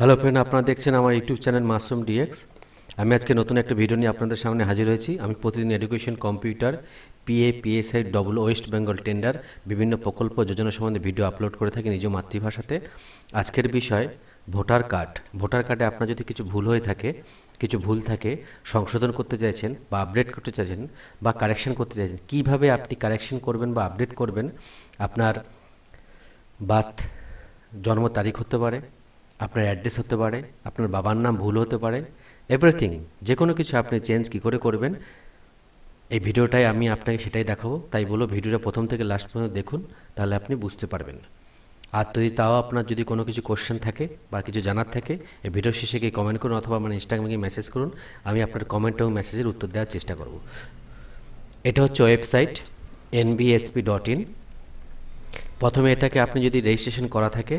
Hello friend আপনারা দেখছেন আমার ইউটিউব চ্যানেল মাসরুম ডিএক্স আমি আজকে নতুন একটা ভিডিও নিয়ে আপনাদের সামনে হাজির হয়েছি। আমি প্রতিদিন education computer PA PSI double West Bengal tender বিভিন্ন প্রকল্প যোজনা সম্বন্ধে ভিডিও আপলোড করে থাকি নিজ মাতৃভাষাতে। আজকের বিষয়, ভোটার কার্ড। ভোটার কার্ডে আপনার যদি কিছু ভুল হয়ে থাকে, কিছু ভুল থাকে, সংশোধন করতে চাইছেন বা আপডেট করতে চাইছেন বা কারেকশন করতে চাইছেন, কীভাবে আপনি কারেকশন করবেন বা আপডেট করবেন? আপনার বার্থ, জন্ম তারিখ হতে পারে আপনার অ্যাড্রেস হতে পারে, আপনার বাবার নাম ভুল হতে পারে এভরিথিং যে কোনো কিছু আপনি চেঞ্জ কী করে করবেন, এই ভিডিওটায় আমি আপনাকে সেটাই দেখাবো। তাই বলো, ভিডিওটা প্রথম থেকে লাস্ট পর্যন্ত দেখুন, তাহলে আপনি বুঝতে পারবেন। আর যদি তাও আপনার যদি কোনো কিছু কোশ্চেন থাকে বা কিছু জানার থাকে, এই ভিডিও শেষে গিয়ে কমেন্ট করুন অথবা আমার ইনস্টাগ্রামে গিয়ে মেসেজ করুন, আমি আপনার কমেন্ট এবং মেসেজের উত্তর দেওয়ার চেষ্টা করব। এটা হচ্ছে ওয়েবসাইট এনবিএসপি ডট ইন প্রথমে এটাকে আপনি যদি রেজিস্ট্রেশন করা থাকে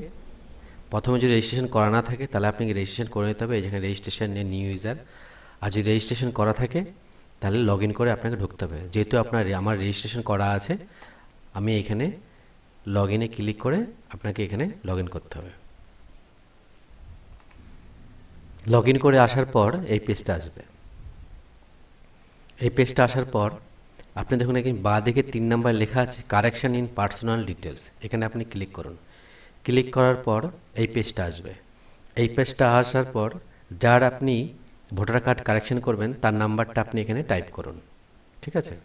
প্রথমে যদি রেজিস্ট্রেশন করা না থাকে, তাহলে আপনাকে রেজিস্ট্রেশন করে নিতে হবে। যেখানে রেজিস্ট্রেশন নিয়ে নিউ ইউজার আর যদি রেজিস্ট্রেশন করা থাকে, তাহলে লগ করে আপনাকে ঢুকতে হবে। যেহেতু আপনার আমার রেজিস্ট্রেশন করা আছে, আমি এখানে লগ ইনে ক্লিক করে আপনাকে এখানে লগ করতে হবে। লগ করে আসার পর এই পেজটা আসবে। এই পেজটা আসার পর আপনি দেখুন, এখানে বাঁ দিকে তিন নাম্বার লেখা আছে কারেকশন ইন পার্সোনাল ডিটেলস এখানে আপনি ক্লিক করুন। ক্লিক করার পর এই পেজটা আসবে। এই পেজটা আসার পর যার আপনি ভোটার কার্ড কারেকশন করবেন, তার নাম্বারটা আপনি এখানে টাইপ করুন। ঠিক আছে?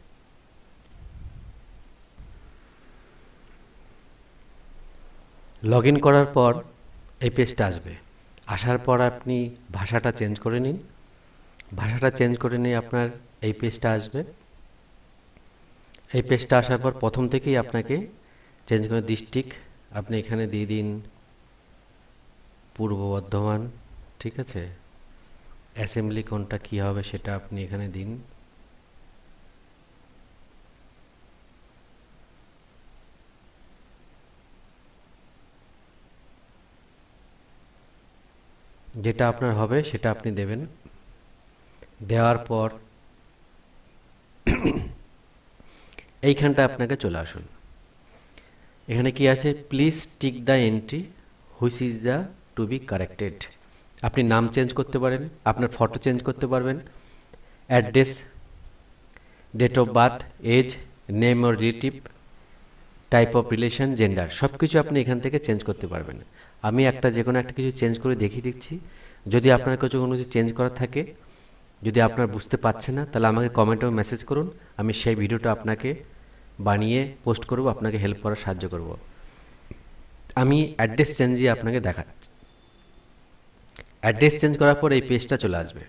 লগ করার পর এই পেজটা আসবে। আসার পর আপনি ভাষাটা চেঞ্জ করে নিন। ভাষাটা চেঞ্জ করে নিয়ে আপনার এই পেজটা আসবে। এই পেজটা আসার পর প্রথম থেকেই আপনাকে চেঞ্জ করে ডিস্ট্রিক্ট আপনি এখানে দিয়ে দিন পূর্ব বর্ধমান, ঠিক আছে? অ্যাসেম্বলি কোনটা কী হবে সেটা আপনি এখানে দিন। যেটা আপনার হবে সেটা আপনি দেবেন। দেওয়ার পর এইখানটা আপনাকে চলে আসুন। এখানে কি আছে? Please tick the entry which is the to be corrected আপনি নাম চেঞ্জ করতে পারেন, আপনার ফটো চেঞ্জ করতে পারবেন address date of birth age name or relative type of relation gender সব কিছু আপনি এখান থেকে চেঞ্জ করতে পারবেন। আমি একটা যে কোনো একটা কিছু চেঞ্জ করে দেখিয়ে দিচ্ছি। যদি আপনার কাছে কোনো কিছু চেঞ্জ করার থাকে, যদি আপনার বুঝতে পারছে না, তাহলে আমাকে কমেন্টে মেসেজ করুন। আমি সেই ভিডিওটা আপনাকে বানিয়ে পোস্ট করব, আপনাকে হেল্প করার সাহায্য করব। আমি অ্যাড্রেস চেঞ্জই আপনাকে দেখাচ্ছি অ্যাড্রেস চেঞ্জ করার পর এই পেজটা চলে আসবে।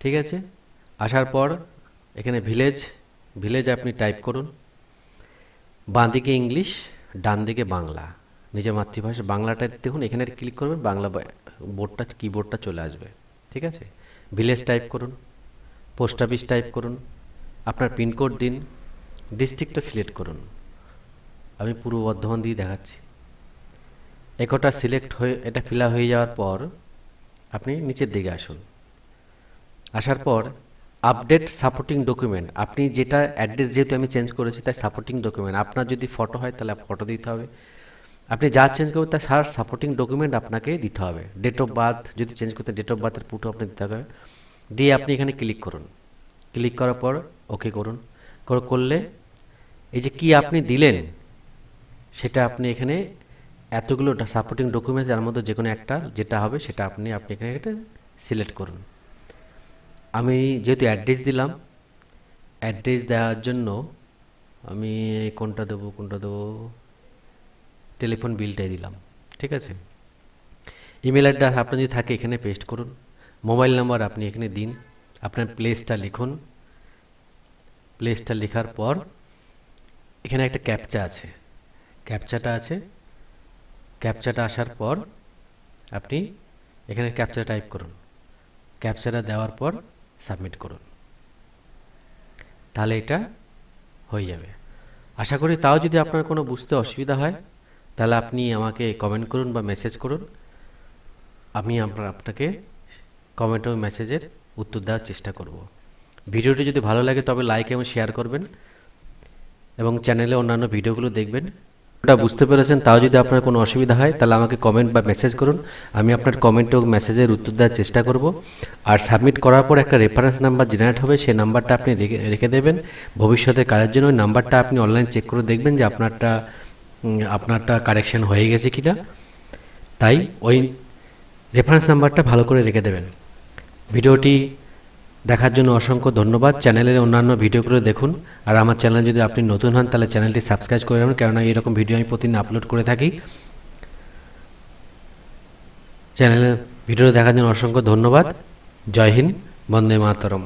ঠিক আছে? আসার পর এখানে ভিলেজ ভিলেজ আপনি টাইপ করুন। বাঁ দিকে ইংলিশ ডান দিকে বাংলা। নিজের মাতৃভাষা, বাংলাটা দেখুন, এখানে ক্লিক করবেন, বাংলা বোর্ডটা কিবোর্ডটা চলে আসবে। ঠিক আছে? ভিলেজ টাইপ করুন। পোস্ট অফিস টাইপ করুন। আপনার পিনকোড দিন। ডিস্ট্রিক্টটা সিলেক্ট করুন। আমি পূর্ব বর্ধমান দিয়ে দেখাচ্ছি। একটা সিলেক্ট হয়ে, এটা ফিল হয়ে যাওয়ার পর আপনি নিচের দিকে আসুন। আসার পর আপডেট সাপোর্টিং ডকুমেন্ট আপনি যেটা অ্যাড্রেস যেহেতু আমি চেঞ্জ করেছি তাই সাপোর্টিং ডকুমেন্ট আপনার যদি ফটো হয় তাহলে ফটো দিতে হবে। আপনি যা চেঞ্জ করবেন তার সার সাপোর্টিং ডকুমেন্ট আপনাকে দিতে হবে। ডেট অফ বার্থ যদি চেঞ্জ করতে ডেট অফ বার্থের পুটো আপনি দিতে হবে, দিয়ে আপনি এখানে ক্লিক করুন। ক্লিক করার পর ওকে করুন। করে, করলে এই যে কি আপনি দিলেন, সেটা আপনি এখানে এতগুলো সাপোর্টিং ডকুমেন্টস যার মধ্যে যে কোনো একটা যেটা হবে সেটা আপনি আপনি এখানে এটা সিলেক্ট করুন। আমি যেহেতু অ্যাড্রেস দিলাম অ্যাড্রেস দেওয়ার জন্য আমি কোনটা দেবো কোনটা দেবো টেলিফোন বিলটাই দিলাম, ঠিক আছে? ইমেল অ্যাড্রেস আপনার যদি থাকে এখানে পেস্ট করুন মোবাইল নাম্বার আপনি এখানে দিন, আপনার প্লেসটা লিখুন। প্লেসটা লেখার পর এখানে একটা ক্যাপচা আছে। ক্যাপচাটা আছে। ক্যাপচাটা আসার পর আপনি এখানে ক্যাপচা টাইপ করুন। ক্যাপচাটা দেওয়ার পর সাবমিট করুন। তাহলে এটা হয়ে যাবে। আশা করি তাও যদি আপনার কোনো বুঝতে অসুবিধা হয়, তাহলে আপনি আমাকে কমেন্ট করুন বা মেসেজ করুন। আমি আপনার আপনাকে কমেন্ট ও মেসেজের উত্তর দেওয়ার চেষ্টা করব। ভিডিওটি যদি ভালো লাগে তবে লাইক এবং শেয়ার করবেন। এবং চ্যানেলে অন্যান্য ভিডিওগুলো দেখবেন। ওটা বুঝতে পেরেছেন, তাও যদি আপনার কোনো অসুবিধা হয়, তাহলে আমাকে কমেন্ট বা মেসেজ করুন। আমি আপনার কমেন্ট ও মেসেজের উত্তর দেওয়ার চেষ্টা করব। আর সাবমিট করার পর একটা রেফারেন্স নাম্বার জেনারেট হবে, সেই নাম্বারটা আপনি রেখে রেখে দেবেন। ভবিষ্যতে কাজের জন্য ওই নাম্বারটা আপনি অনলাইন চেক করে দেখবেন যে আপনারটা আপনারটা কারেকশন হয়ে গেছে কিনা। তাই ওই রেফারেন্স নাম্বারটা ভালো করে রেখে দেবেন। ভিডিওটি দেখার জন্য অসংখ্য ধন্যবাদ। চ্যানেলের অন্যান্য ভিডিওগুলো দেখুন। আর আমার চ্যানেল যদি আপনি নতুন হন, তাহলে চ্যানেলটি সাবস্ক্রাইব করে নেবেন কেননা এরকম ভিডিও আমি প্রতিদিন আপলোড করে থাকি। চ্যানেলে ভিডিও দেখার জন্য অসংখ্য ধন্যবাদ। জয় হিন্দ। বন্দে মাতরম।